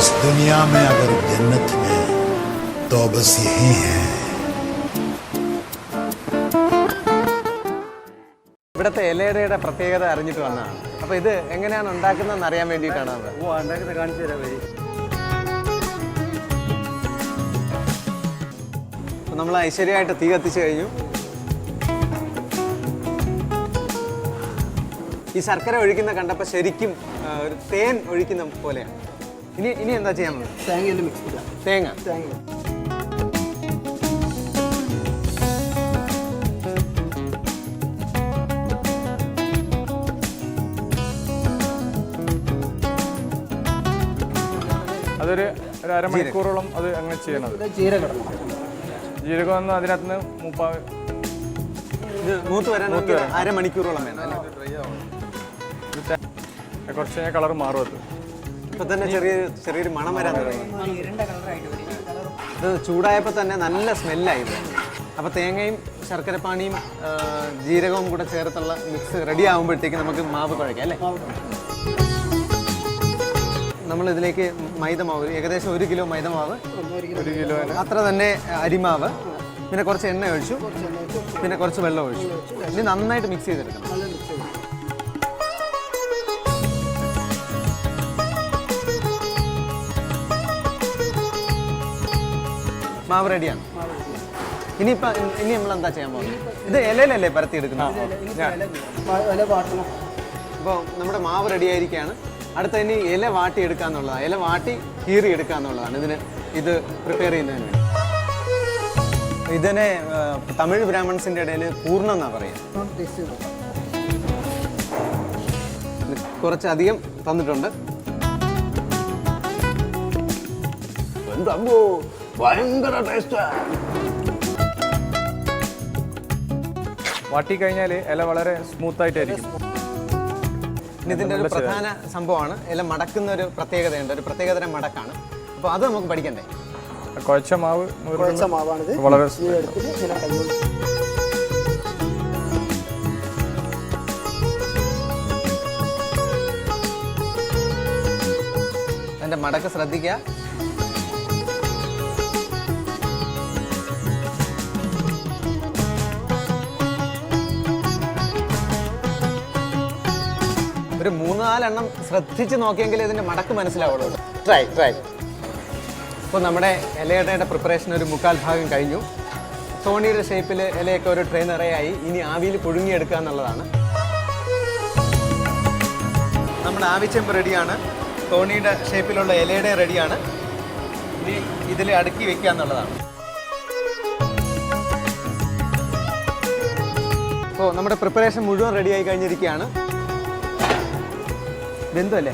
इस दुनिया में अगर जन्नत है तो बस यही है ഇവിടുത്തെ ഇലയുടെ പ്രത്യേകത അറിഞ്ഞിട്ട് വന്നതാണ് അപ്പോൾ ഇത് എങ്ങനെയാണ് ഉണ്ടാക്കുന്നതെന്ന് അറിയാൻ വേണ്ടിയിട്ടാണ് നമ്മൾ ഓ ഉണ്ടാക്കുന്നത് കാണിച്ചു തരാം വരി അപ്പോൾ നമ്മൾ ഐശ്വര്യമായിട്ട് തീ കത്തിച്ച് കഴിഞ്ഞു ഈ ശർക്കര ഒഴിക്കുന്ന കണ്ടപ്പോൾ ശരിക്കും ആ, ഒരു തേൻ ഒഴിക്കുന്ന പോലെയാണ് ഇനി ഇനി എന്താ ചെയ്യാൻ തേങ്ങയെല്ലാം മിക്സ് ചെയ്യാം. തേങ്ങ. തേങ്ങ. അതൊരു ഒരു അരമണിക്കൂറോളം അത് അങ്ങനെ ചെയ്യണത്. ജീരകം. ജീരകം ഒന്ന് അതിനകത്ത് നിന്ന് മൂപ്പാ ഇത് മൂത്ത് വരാൻ അരമണിക്കൂറോളം വേണം കുറച്ച് കഴിഞ്ഞാൽ കളർ മാറും അത്. ഇപ്പൊ തന്നെ ചെറിയ ചെറിയൊരു മണം വരാൻ തുടങ്ങി. ഇത് ചൂടായപ്പോൾ തന്നെ നല്ല സ്മെല്ലായി അപ്പൊ അപ്പോൾ തേങ്ങയും ശർക്കരപ്പാണിയും ജീരകവും കൂടെ ചേർത്തുള്ള മിക്സ് റെഡി ആകുമ്പോഴത്തേക്ക് നമുക്ക് മാവ് കുഴക്കാം അല്ലേ? നമ്മൾ ഇതിലേക്ക് മൈദമാവ് ഏകദേശം ഒരു കിലോ മൈദമാവ് ഒരു കിലോ അത്ര തന്നെ അരിമാവ് പിന്നെ കുറച്ച് എണ്ണ ഒഴിച്ചു പിന്നെ കുറച്ച് വെള്ളം ഒഴിച്ചു. ഇനി നന്നായിട്ട് മിക്സ് ചെയ്തെടുക്കണം. മാവ് റെഡിയാണ്. ഇനിയിപ്പോൾ ഇനി നമ്മൾ എന്താ ചെയ്യാൻ പോകുന്നത്? ഇത് ഇലയിലല്ലേ പരത്തി എടുക്കുന്നത് അപ്പോൾ നമ്മുടെ മാവ് റെഡി ആയിരിക്കുകയാണ് അടുത്ത ഇനി ഇല വാട്ടി എടുക്കുക എന്നുള്ളതാണ്. ഇല വാട്ടി കീറി എടുക്കുക എന്നുള്ളതാണ്. ഇതിന് ഇത് പ്രിപ്പയർ ചെയ്യുന്നതിന് വേണ്ടി. ഇതിനെ തമിഴ് ബ്രാഹ്മൺസിന്റെ ഇടയിൽ പൂർണം എന്നാണ് പറയുക. കുറച്ചധികം തന്നിട്ടുണ്ട്. എന്തമ്പോ ഭയങ്കര ടേസ്റ്റാ വാട്ടി കഴിഞ്ഞാൽ ഇല വളരെ സ്മൂത്ത് ആയിട്ടായിരിക്കും. ഇനി ഇതിന്റെ ഒരു പ്രധാന സംഭവമാണ്. ഇല മടക്കുന്ന ഒരു പ്രത്യേകതയുണ്ട്. ഒരു പ്രത്യേകതരം മടക്കാണ്. അപ്പോൾ അത് നമുക്ക് പഠിക്കണ്ടേ? കുഴച്ച മാവ് കുഴച്ച മാവാണിത്. വളരെ അതിന്റെ മടക്ക് ശ്രദ്ധിക്കുക. ഒരു മൂന്ന് നാലെണ്ണം ശ്രദ്ധിച്ച് നോക്കിയെങ്കിൽ ഇതിന്റെ മടക്ക് മനസ്സിലാവുള്ളൂ. ട്രൈ ട്രൈ ഇപ്പോൾ നമ്മുടെ ഇലയുടെ പ്രിപ്പറേഷൻ ഒരു മുക്കാൽ ഭാഗം കഴിഞ്ഞു. സോണിയുടെ ഷേപ്പിൽ ഇലയൊക്കെ ഒരു ട്രെയിൻ നിറയായി. ഇനി ആവിയിൽ പുഴുങ്ങിയെടുക്കുക എന്നുള്ളതാണ്. നമ്മുടെ ആവിച്ചെമ്പ് റെഡിയാണ് തോണിയുടെ ഷേപ്പിലുള്ള ഇലയുടെ റെഡിയാണ് ഇനി ഇതിൽ അടുക്കി വെക്കുക എന്നുള്ളതാണ്. അപ്പോൾ നമ്മുടെ പ്രിപ്പറേഷൻ മുഴുവൻ റെഡിയായി കഴിഞ്ഞിരിക്കുകയാണ്. ബന്ധുവല്ലേ?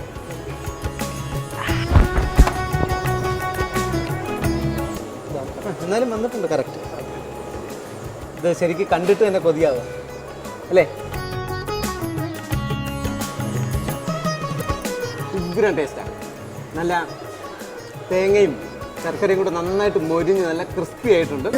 എന്നാലും വന്നിട്ടുണ്ട് കറക്റ്റ് ഇത് ശരിക്കും കണ്ടിട്ട് തന്നെ കൊതിയാവുക. അല്ലേ? ഉഗ്രം ടേസ്റ്റാണ് നല്ല തേങ്ങയും ശർക്കരയും കൂടെ നന്നായിട്ട് മൊരിഞ്ഞ് നല്ല ക്രിസ്പി ആയിട്ടുണ്ട്.